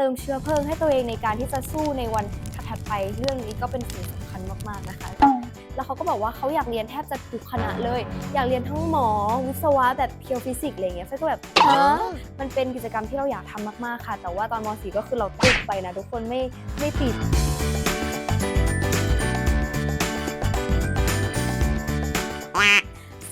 เติมเชื้อเพลิงให้ตัวเองในการที่จะสู้ในวันถัดๆไปเรื่องนี้ก็เป็นสิ่งสำคัญมากๆนะคะ แล้วเขาก็บอกว่าเขาอยากเรียนแทบจะทุกคณะเลย อยากเรียนทั้งหมอวิศวะแบบเพียวฟิสิกส์อะไรเงี้ยเฟยก็แบบฮะมันเป็นกิจกรรมที่เราอยากทำมากๆค่ะ แต่ว่าตอนม .4 ก็คือเราติดไปนะทุกคนไม่ไม่ติด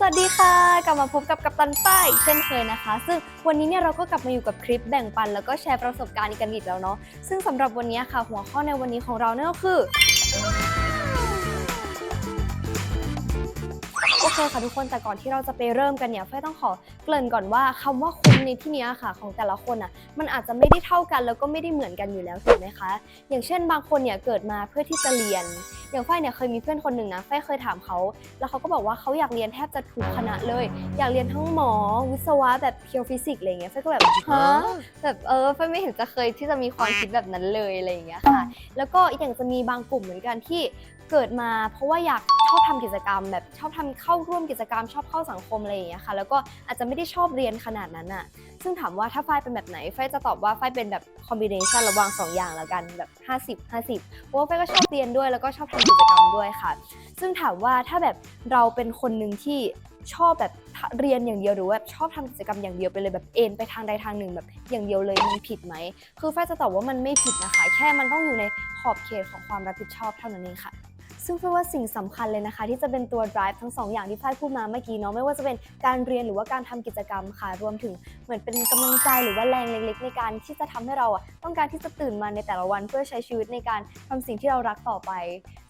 วัสดีค่ะ กลับมาพบกับกัปตันป้ายเช่นเคยนะคะ ซึ่งวันนี้เนี่ยเราก็กลับมาอยู่กับคลิปแบ่งปัน แล้วก็แชร์ประสบการณ์กันอีกแล้วเนาะซึ่งสำหรับวันนี้ค่ะ หัวข้อในวันนี้ของเราเนี่ยก็คือ อเคค่ะทุกคนแต่ก่อนที่เราจะไปเริ่มกันเนี่ยเฟยต้องขอเกริ่นก่อนว่าคำว่าคุ้มในที่นี้ค่ะ ของแต่ละคนอะมันอาจจะไม่ได้เท่ากันแล้วก็ไม่ได้เหมือนกันอยู่แล้วถูกไหมคะ อย่างเช่นบางคนเนี่ยเกิดมาเพื่อที่จะเรียน อย่างฝ้ายเนี่ยเคยมีเพื่อนคนหนึ่งนะฝ้ายเคยถามเขา แล้วเขาก็บอกว่าเขาอยากเรียนแทบจะทุกคณะเลย อยากเรียนทั้งหมอ วิศวะแบบเพียวฟิสิกส์อะไรเงี้ยฝ้ายก็แบบฮะแบบเออฝ้ายไม่เห็นจะเคยที่จะมีความคิดแบบนั้นเลยอะไรอย่างเงี้ยค่ะ แล้วก็อีกอย่างจะมีบางกลุ่มเหมือนกันที่ เกิดมาเพราะว่าอยากชอบทำกิจกรรม แบบชอบทำเข้าร่วมกิจกรรม ชอบเข้าสังคมอะไรอย่างเงี้ยค่ะ แล้วก็อาจจะไม่ได้ชอบเรียนขนาดนั้นอะซึ่งถามว่าถ้าฝ้ายเป็นแบบไหนฝ้ายจะตอบว่าฝ้ายเป็นแบบคอมบิเนชันระหว่างสองอย่างแล้วกันแบบ 50 50เพราะว่าฝ้ายก็ชอบเรียนด้วยแล้วก็ชอบทำกิจกรรมด้วยค่ะ ซึ่งถามว่าถ้าแบบเราเป็นคนหนึ่งที่ชอบแบบเรียนอย่างเดียวหรือว่าแบบชอบทำกิจกรรมอย่างเดียวไปเลยแบบเอ็นไปทางใดทางหนึ่งแบบอย่างเดียวเลยมันผิดไหมคือฝ้าจะตอบว่ามันไม่ผิดนะคะ แค่มันต้องอยู่ในขอบเขตของความรับผิดชอบเท่านั้นเองค่ะ ซึ่งเพื่อว่าสิ่งสำคัญเลยนะคะ ที่จะเป็นตัว drive ทั้งสองอย่างที่ฝ้ายพูดมาเมื่อกี้เนาะไม่ว่าจะเป็นการเรียนหรือว่าการทำกิจกรรมค่ะรวมถึงเหมือนเป็นกำลังใจหรือว่าแรงเล็กๆ ในการที่จะทำให้เราอะต้องการที่จะตื่นมาในแต่ละวันเพื่อใช้ชีวิตในการทำสิ่งที่เรารักต่อไป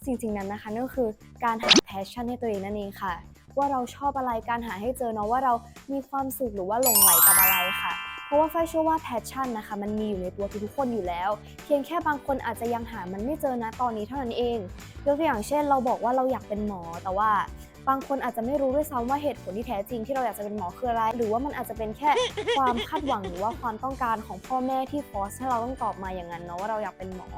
สิ่งสิ่งนั้นนะคะนั่นก็คือการหา passion ให้ตัวเองนั่นเองค่ะ ว่าเราชอบอะไรการหาให้เจอเนาะว่าเรามีความสุขหรือว่าหลงไหลกับอะไรค่ะ เพราะว่าฝ้ายเชื่อว่าแพชชั่นนะคะ มันมีอยู่ในตัวทุกคนอยู่แล้ว เพียงแค่บางคนอาจจะยังหามันไม่เจอนะตอนนี้เท่านั้นเองยกตัวอย่างเช่น เราบอกว่าเราอยากเป็นหมอแต่ว่า บางคนอาจจะไม่รู้ด้วยซ้ำว่าเหตุผลที่แท้จริงที่เราอยากจะเป็นหมอคืออะไร หรือว่ามันอาจจะเป็นแค่ความคาดหวังหรือว่าความต้องการของพ่อแม่ที่ฟอสให้เราต้องตอบมาอย่างนั้นเนาะว่าเราอยากเป็นหมอ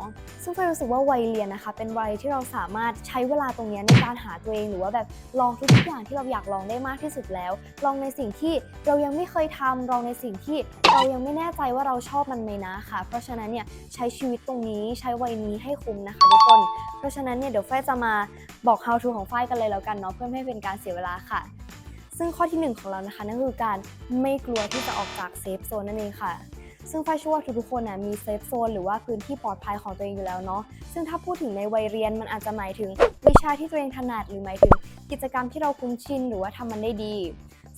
ซึ่งเฟยรู้สึกว่าวัยเรียนนะคะ เป็นวัยที่เราสามารถใช้เวลาตรงนี้ในการหาตัวเองหรือว่าแบบลองทุกอย่างที่เราอยากลองได้มากที่สุดแล้ว ลองในสิ่งที่เรายังไม่เคยทำลองในสิ่งที่เรายังไม่แน่ใจว่าเราชอบมันไหมนะค่ะ เพราะฉะนั้นเนี่ยใช้ชีวิตตรงนี้ใช้วัยนี้ให้คุ้มนะคะทุกคนเพราะฉะนั้นเนี่ยเดี๋ยวฝ้ายจะมาบอก how to ของฝ้ายกันเลยแล้วกันเนาะเพื่อไม่ให้เป็นการเสียเวลาค่ะ ซึ่งข้อที่หนึ่งของเรานะคะนั่นคือการไม่กลัวที่จะออกจากเซฟโซนนั่นเองค่ะซึ่งฝ้ายเชื่อว่าทุกๆคนนะมีเซฟโซนหรือว่าพื้นที่ปลอดภัยของตัวเองอยู่แล้วเนาะ ซึ่งถ้าพูดถึงในวัยเรียนมันอาจจะหมายถึงวิชาที่ตัวเองถนัดหรือหมายถึงกิจกรรมที่เราคุ้นชินหรือว่าทำมันได้ดี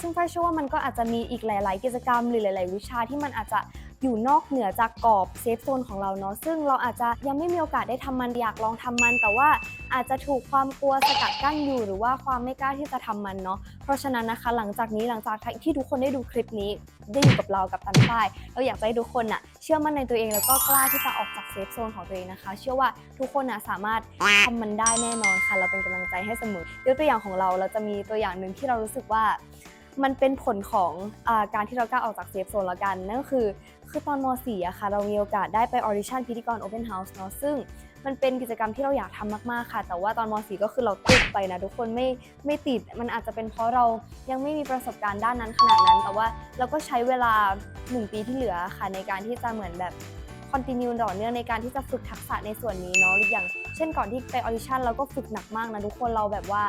ซึ่งฝ้ายเชื่อว่ามันก็อาจจะมีอีกหลาย ๆ กิจกรรมหรือหลาย ๆ วิชาที่มันอาจจะ อยู่นอกเหนือจากกรอบเซฟโซนของเราเนาะซึ่งเราอาจจะยังไม่มีโอกาสได้ทำมันอยากลองทำมัน แต่ว่าอาจจะถูกความกลัวสกัดกั้นอยู่ หรือว่าความไม่กล้าที่จะทำมันเนาะเพราะฉะนั้นนะคะหลังจากนี้หลังจากที่ทุกคนได้ดูคลิปนี้ได้อยู่กับเรากับตันป้ายเราอยากจะให้ทุกคนน่ะเชื่อมั่นในตัวเองแล้วก็กล้าที่จะออกจากเซฟโซนของตัวเองนะคะ เชื่อว่าทุกคนน่ะสามารถทำมันได้แน่นอนค่ะ เราเป็นกำลังใจให้เสมอยกตัวอย่างของเราเราจะมีตัวอย่างหนึ่งที่เรารู้สึกว่ามันเป็นผลของอการที่เรากล้าออกจากเซฟโซนแล้วกัน นั่นก็คือ คือตอนม .4 อะค่ะ เรามีโอกาสได้ไปออดิชั่นพิธีกร Open House เนาะซึ่งมันเป็นกิจกรรมที่เราอยากทำมากๆค่ะ แต่ว่าตอนม .4 ก็คือเราติดไปนะทุกคนไม่ไม่ติด มันอาจจะเป็นเพราะเรายังไม่มีประสบการณ์ด้านนั้นขนาดนั้น แต่ว่าเราก็ใช้เวลา 1 ปีที่เหลือค่ะ ในการที่จะเหมือนแบบคอนติเนียต่อเนื่องในการที่จะฝึกทักษะในส่วนนี้เนาะอย่าง เช่นก่อนที่ไปออดิชั่นเราก็ฝึกหนักมากนะทุกคนเราแบบว่า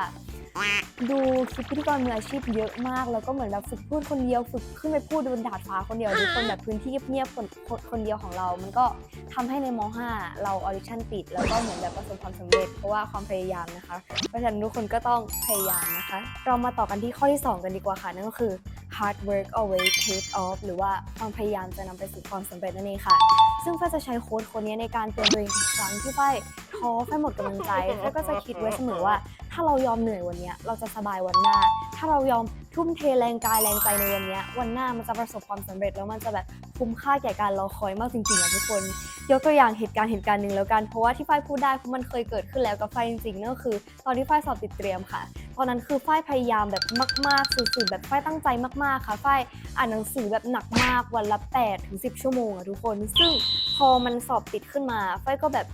ดูคลิปพิธีกรมืออาชีพเยอะมาก แล้วก็เหมือนแบบฝึกพูดคนเดียวฝึกขึ้นไปพูดบนดาดฟ้าคนเดียวทุกคนแบบพื้นที่เงียบๆคนคนคนเดียวของเรา มันก็ทำให้ในม .5 เราออดิชั่นติด แล้วก็เหมือนแบบประสบความสำเร็จเพราะว่าความพยายามนะคะเพราะฉะนั้นทุกคนก็ต้องพยายามนะคะ เรามาต่อกันที่ข้อที่ 2 กันดีกว่าค่ะนั่นก็คือ hard work always pays off หรือว่าความพยายามจะนำไปสู่ความสำเร็จนั่นเองค่ะ ซึ่งฝ้ายจะใช้โค้ดคนนี้ในการเตือนตัวเองทุกครั้งที่ฝ้ายท้อฝ้ายหมดกำลังใจฝ้ายก็จะคิดไว้เสมอว่า ถ้าเรายอมเหนื่อยวันนี้เราจะสบายวันหน้า ถ้าเรายอมทุ่มเทแรงกายแรงใจในวันนี้วันหน้ามันจะประสบความสำเร็จแล้วมันจะแบบคุ้มค่าแก่การรอคอยมากจริงๆอะทุกคน ยกตัวอย่างเหตุการณ์เหตุการณ์หนึ่งแล้วกันเพราะว่าที่ฝ้ายพูดได้เพราะมันเคยเกิดขึ้นแล้วกับฝ้ายจริงๆนั่นก็คือ ตอนที่ฝ้ายสอบติดเตรียมค่ะ ตอนนั้นคือฝ้ายพยายามแบบมาก ๆ สุดๆแบบฝ้ายตั้งใจมากๆค่ะฝ้ายอ่านหนังสือแบบหนักมากวันละ8ถึง10 ชั่วโมงอะทุกคน ซึ่งพอมันสอบติดขึ้นมาฝ้ายก็แบบ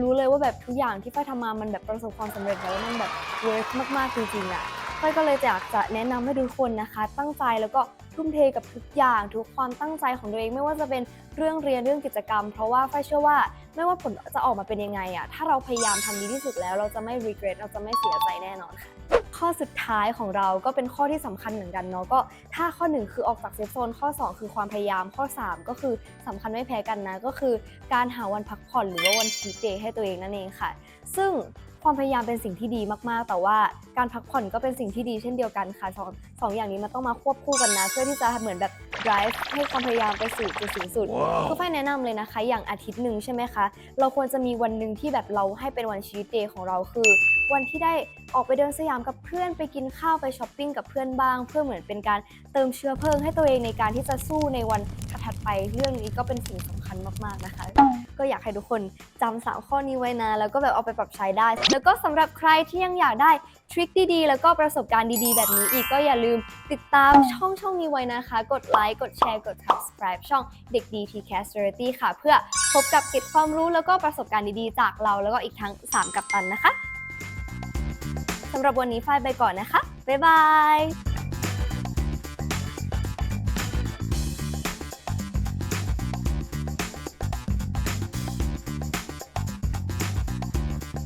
รู้เลยว่าแบบทุกอย่างที่ฝ้ายทำมามันแบบประสบความสำเร็จแล้วมันแบบเวิร์กมากๆจริงๆอะ ไฟฝ้ายก็เลยอยากจะแนะนำให้ทุกคนนะคะ ตั้งใจแล้วก็ทุ่มเทกับทุกอย่างทุกความตั้งใจของตัวเอง ไม่ว่าจะเป็นเรื่องเรียนเรื่องกิจกรรม เพราะว่าฝ้ายเชื่อว่าไม่ว่าผลจะออกมาเป็นยังไงอะถ้าเราพยายามทำดีที่สุดแล้ว เราจะไม่ regret เราจะไม่เสียใจแน่นอนค่ะข้อสุดท้ายของเราก็เป็นข้อที่สำคัญเหมือนกันเนาะก็ถ้าข้อ 1 คือออกจากเซฟโซนข้อ 2 คือความพยายามข้อ 3 ก็คือสำคัญไม่แพ้กันนะ ก็คือการหาวันพักผ่อนหรือว่าวันชีเดย์ให้ตัวเองนั่นเองค่ะ ซึ่ง ความพยายามเป็นสิ่งที่ดีมากๆ แต่ว่าการพักผ่อนก็เป็นสิ่งที่ดีเช่นเดียวกันค่ะสองสองอย่างนี้มันต้องมาควบคู่กันนะ เพื่อที่จะเหมือนแบบ drive ให้ความพยายามไปสู่จุดสูงสุดก็ฝ้ายแนะนำเลยนะคะ อย่างอาทิตย์หนึ่งใช่ไหมคะ เราควรจะมีวันหนึ่งที่แบบเราให้เป็นวันชีตเดย์ของเราคือ วันที่ได้ออกไปเดินสยามกับเพื่อนไปกินข้าวไปช้อปปิ้งกับเพื่อนบ้าง เพื่อเหมือนเป็นการเติมเชื้อเพลิงให้ตัวเองในการที่จะสู้ในวันถัดๆไปเรื่องนี้ก็เป็นสิ่งสำคัญมากๆนะคะ ก็อยากให้ทุกคนจำสามข้อนี้ไว้นะ แล้วก็แบบเอาไปปรับใช้ได้ แล้วก็สำหรับใครที่ยังอยากได้ทริคดีๆ แล้วก็ประสบการณ์ดีๆ แบบนี้อีกก็อย่าลืมติดตามช่องช่องนี้ไว้นะคะ กดไลค์กดแชร์กด subscribe ช่องเด็กดี t c a s t r i t y ค่ะ เพื่อพบกับเกร็ดความรู้แล้วก็ประสบการณ์ดีๆ จากเราแล้วก็อีกทั้ง 3 กัปตันนะคะสำหรับวันนี้ฝ้ายไปก่อนนะคะบ๊ายบาย